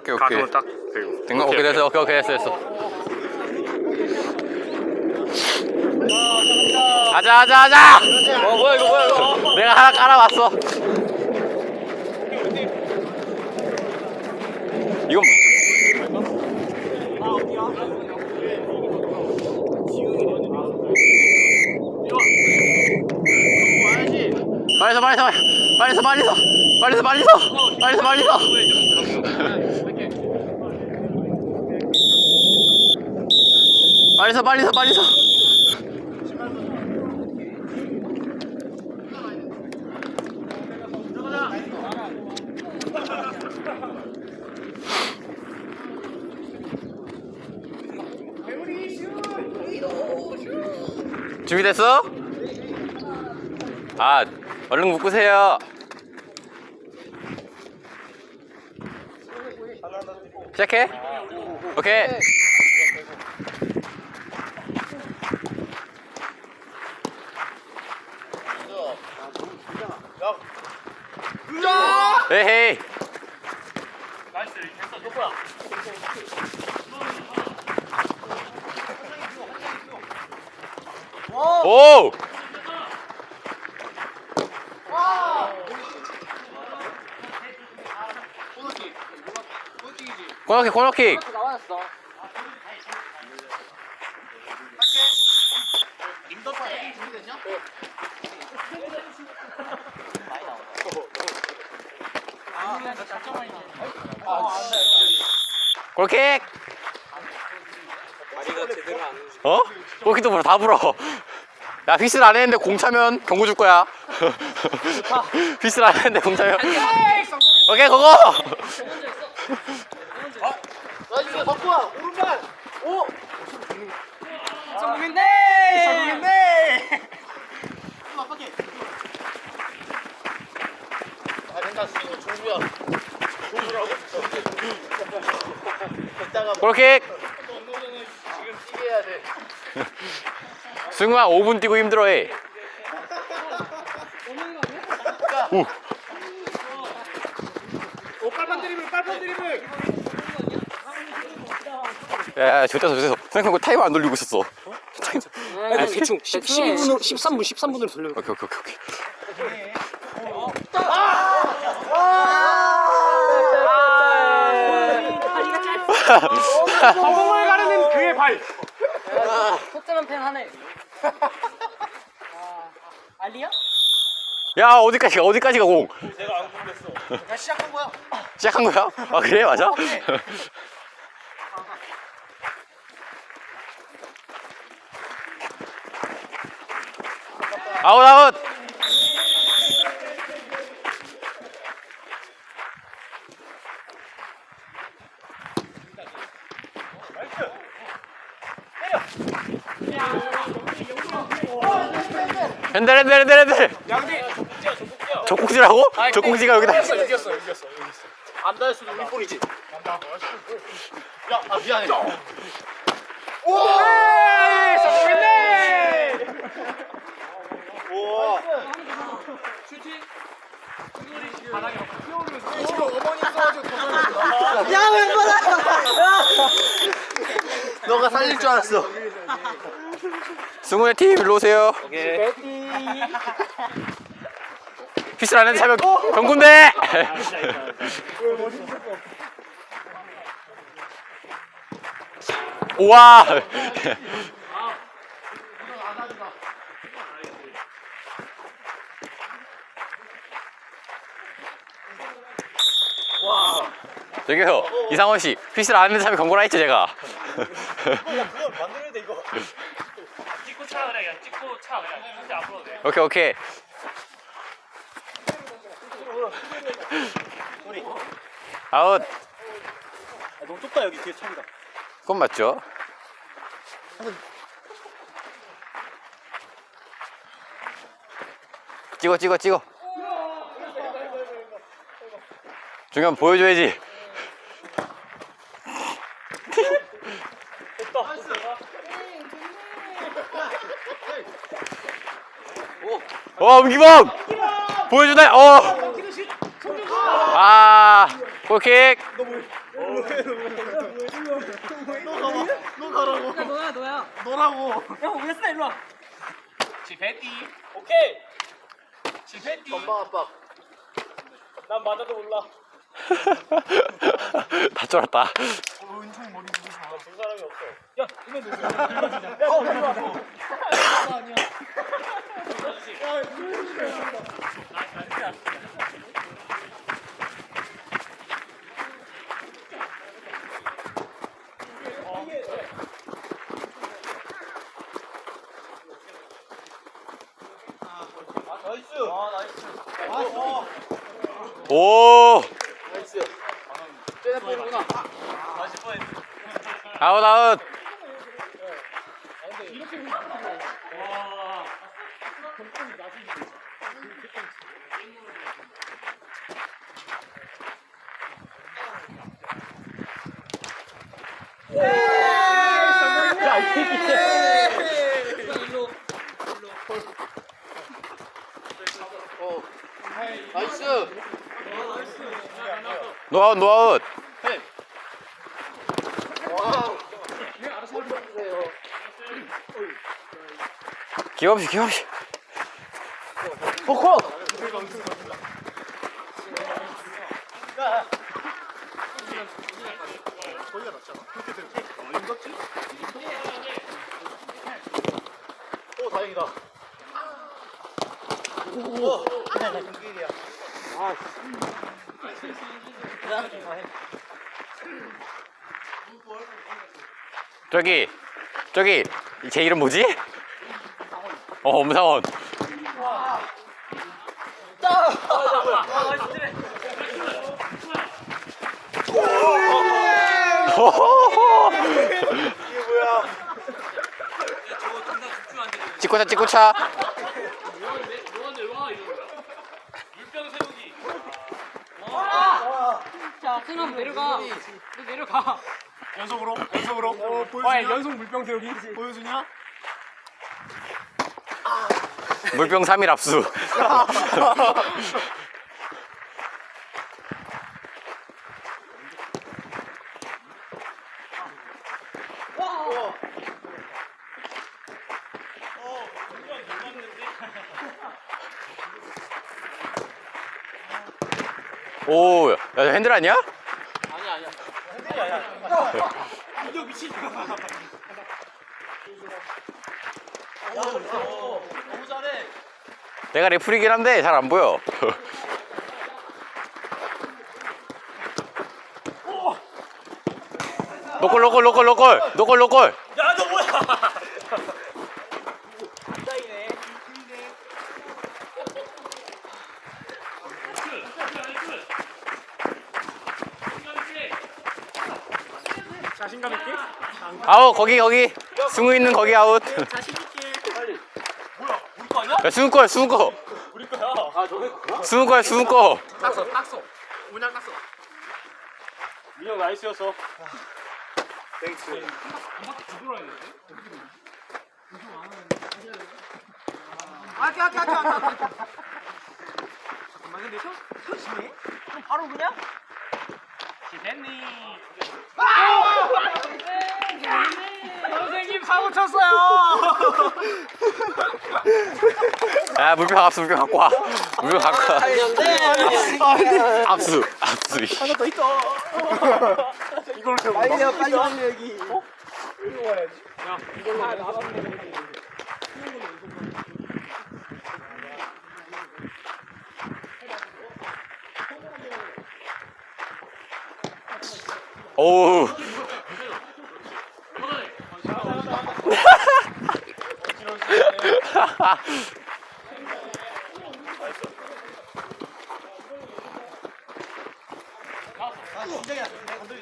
오케이 오케이. 가슴을 딱 그리고 된 거? 오케이 됐어. 오케이 오케이 됐어 됐어. 가자 가자 가자. 어 뭐야 이거 뭐야 이거 내가 하나 깔아봤어. 이건 뭐? 빨리 서 빨리 서 빨리 서 빨리 서 빨리 서 빨리 서 빨리 서 빨리 서 빨리 서 빨리 서 빨리 서 준비됐어? 아 얼른 묶으세요 시작해? 오케이 에헤이. 나이스. 됐어. 효과야. 오! 코너킥, 코너킥. 나와졌어. 골킥! 어? 골킥도 불어 다 불어. 야 피스를 안 했는데 공 차면 경고 줄 거야. 피스를 안 했는데 공 차면. 오케이 그거 나이스 덕구야 오른발 오 성공했네 성공했네 아 된다 지금 종수야 종수라고 이따가 골킥 지금 뛰게 해야 돼 승우야 5분 뛰고 힘들어해 오. 오 빨판 드리블 빨판 드리블 야, 야, 저때서 저때서 생각하고 타이머 안 돌리고 있었어. 아니, 대충 10, 12분으로 13분 13분으로 돌려. 오케이, 오케이, 오케이, 오케이. 공을 가르는 그의 발 토트넘 팬 하네. 아, 알리야? 야, 어디까지 가, 어디까지 가, 공. 야 시작한 거야 시작한 거야? 아, 그래? 맞아? 아웃, 아웃! 핸들, 핸들, 핸들, 핸들! 양디 적국지라고? 적국지가 여기다. 여기였어 여기였어 여기였어 안 닿았어도 우리 볼이지. 야아 미안해. 오! 성공했네! 우와. 지금 어머니 써가지고 더 야왜 너가 살릴 줄 알았어 승우의 팀 일로 오세요. 피스 안에 차면 경군대. 우와. 저기요 이상원 씨 피스를 안 하는 사람이 경고라 했죠 제가. 그걸 만들어야 돼 이거 찍고 차 그래 그냥 찍고 차 그냥 진짜 앞으로 돼 오케이 오케이. 아웃. 아, 너무 좁다 여기 뒤에 차이가 그건 맞죠? 찍어 찍어 찍어 중요한 보여줘야지 어 음기범 보여주나요? 어. 아 골킥 너 가라고. 너야 너야. 너라고. 형 왜쓰 일로 와. 지배띠. 오케이. 지배띠. 엄마 아빠. 난 맞아도 몰라. 다 쫄았다. 은총 머리 본 사람이 없어. 야, 이거 누구야? 야, 어, 이리 와. 아니야. 나이스. 아, 나이스. 아, 어. 오! 나이스. 쟤네 볼이구나. 아웃, 아웃! 어. 나이스. 노아웃, 노아웃! 와. 기가 없이. 포커. 오 다행이다. 오. 경길이야. 아. 저기, 저기, 제 이름 뭐지? 어, 뭐야? 찍고차, 찍고차. 자 승함 내려가. 너 내려가. 연속으로 연속으로. 어, 와 보여주냐? 연속 물병 세우기. 보여주냐? 물병 3일 압수. 오, 야, 핸들 아니야? 너무 잘해. 내가 레프리긴 한데 잘 안 보여. 노골 노골 노골 노골 노골 노골 야 너 뭐야? 자신감 있게. 아웃 거기 거기 승우 있는 거기 아웃 자신 있게. 빨리. 뭐야? 우리 거 아니 야? 야 승우 거야 승우 거 우리 거야. 아 너네 거야? 승우 거야 승우 거 땄어 땄어. 문양 땄어. 민영 나이스였어. 땡스. 아기 아기 아기 아기. 잠깐만 근데 형 형심해? 그럼 바로 그냥? 지배니. 선생님 사고 쳤어요. 야 물병 압수 물병 갖고 와 물병 갖고 와 압수 압수. 하나 더 있어. 이걸로 해. 빨리 와 빨리 와 여기. 오우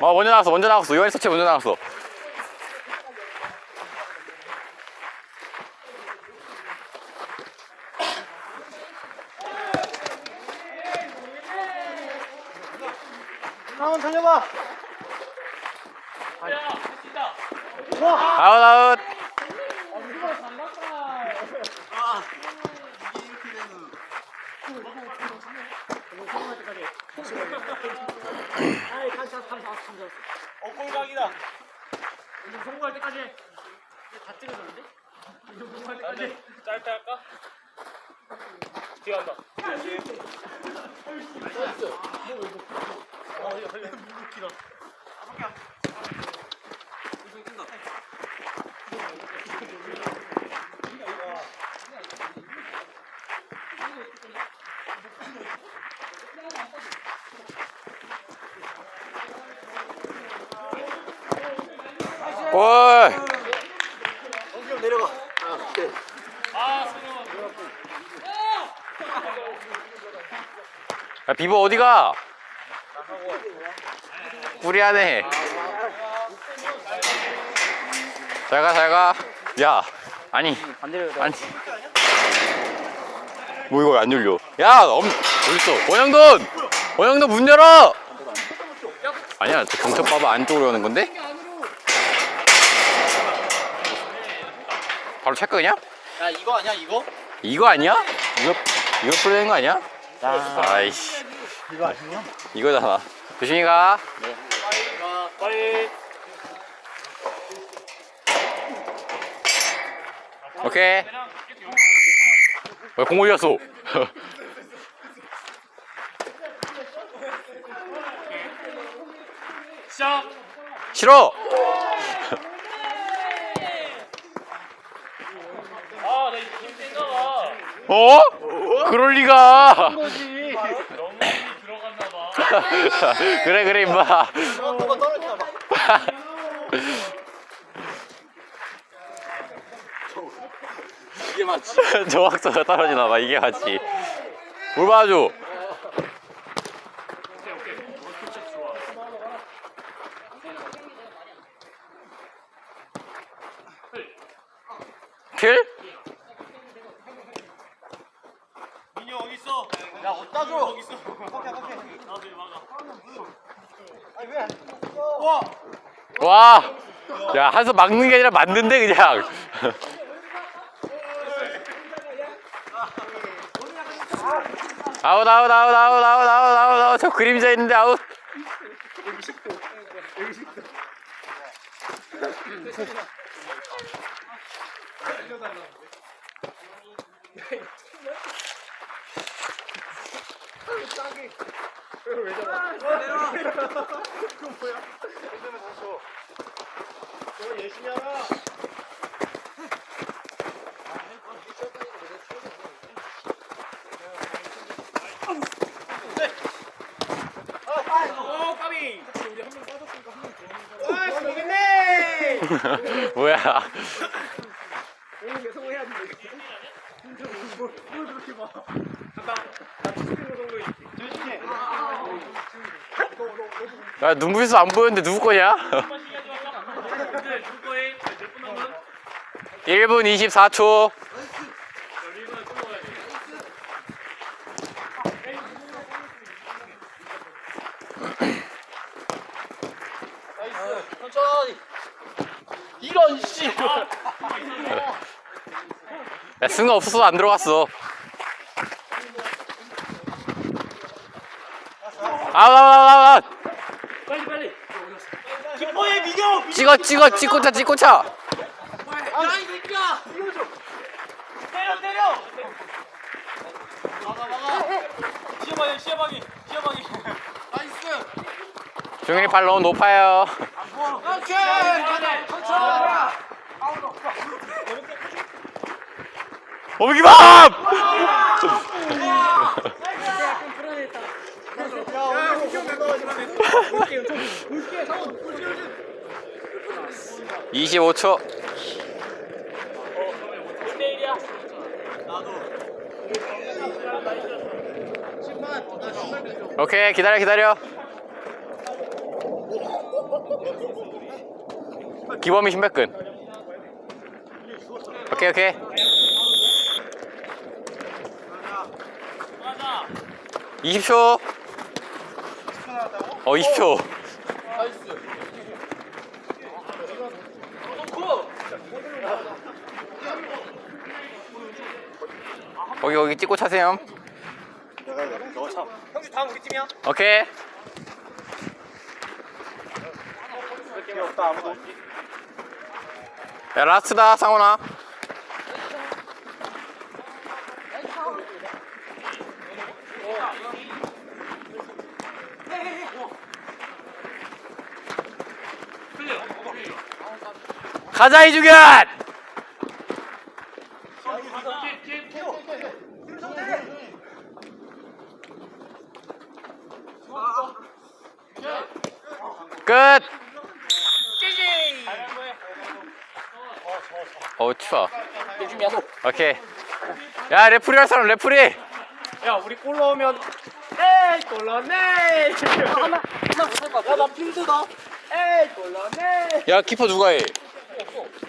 어 먼저 나갔어 먼저 나갔어. 요한이 서치 먼저 나갔어 아이 감사 감사 감사. 억골각이다. 이제 성공할 때까지 해. 이제 다 찍어줬는데? 이제 성공할 때까지. 해. 짧게 할까? 뒤에 간다. 뒤에. 나이스. 어, 이거 걸려. 무릎 길어. 아, 밖에 안. 이승 뛴다. 골! 내려가. 야, 비버 어디가? 무리하네. 잘 가, 잘 가. 야, 아니. 아니. 뭐 이거 안 열려. 야, 엄, 어딨어? 원영돈! 원영돈 문 열어! 아니야, 저 경찰 봐봐 안쪽으로 여는 건데? 바로 체크냐? 야 이거 아니야 이거? 이거 아니야? 이거, 이거 풀리는 거 아니야? 아이씨. 이거 아니야? 이거잖아. 조심히 가. 빨리. 오케이. 왜공 올렸어? 시작. 싫어! 아, 나 이거 힘 센가 봐. 어? 그럴 리가. 너무 힘이 들어갔나 봐. 그래 그래 임마. 뭐가 떨어지나 봐. 이게 맞지? 정확도가 떨어지나 봐 이게 맞지. 뭘 봐줘. 킬? 민이 와, 야, 한손 막는 게 아니라 맞는데, 그냥. 아웃, 아웃, 아웃, 아웃, 아웃, 아웃, 아웃, 아웃. 저 그림자 있는데, 아웃. 왜 잡아? 아, 내려와. 그거 뭐야? 힘들면 다시 줘. 너 열심히 하라. 오, 까비! 우리 한명 빠졌으니까 한명 들어오는 거. 아, 모르겠네! 뭐야. 야 눈부셔서 안 보였는데 누구 거냐? 근데 누구 거에 몇분 남은? 1분 24초. 리그는 끊어야지. 천천히. 이런 씨. 야, 승가 없어서 안 들어갔어. 아웃, 아웃, 아웃, 아 찍어 찍어 찍고 차 찍고 차. 야이 새끼야! 이거죠. 때려 때려! 막아 막아! 시어방이 시어방이 시어방이 나이스! 중현이 발 너무 높아요. 오케이! 가자! 가자! 오비기밥! 야, 오늘 기억 내가 마지막에. 올게, 올게, 상원, 올게, 올게. 25초. 오케이, 기다려, 기다려. 기범이 신발끈. 오케이, 오케이. 20초. 어, 20초. 거기 거기 찍고 차세요. 형님 다음 우리 팀이야. 오케이. 없다 아무도. 야 라스트다 상원아 가자 이주견 끝 어우 추워. 오케이 야 레프리 할 사람 레프리 야 우리 골 넣으면 에이 골 넣네. 하나 하나 못할 것 같아. 야나 필드다. 에이 골 넣네. 야 키퍼 누가 해?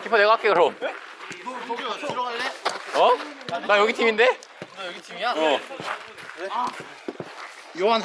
키퍼 내가 할게 그럼 너 들어갈래? 어? 나 여기 팀인데? 너 여기 팀이야? 어 요한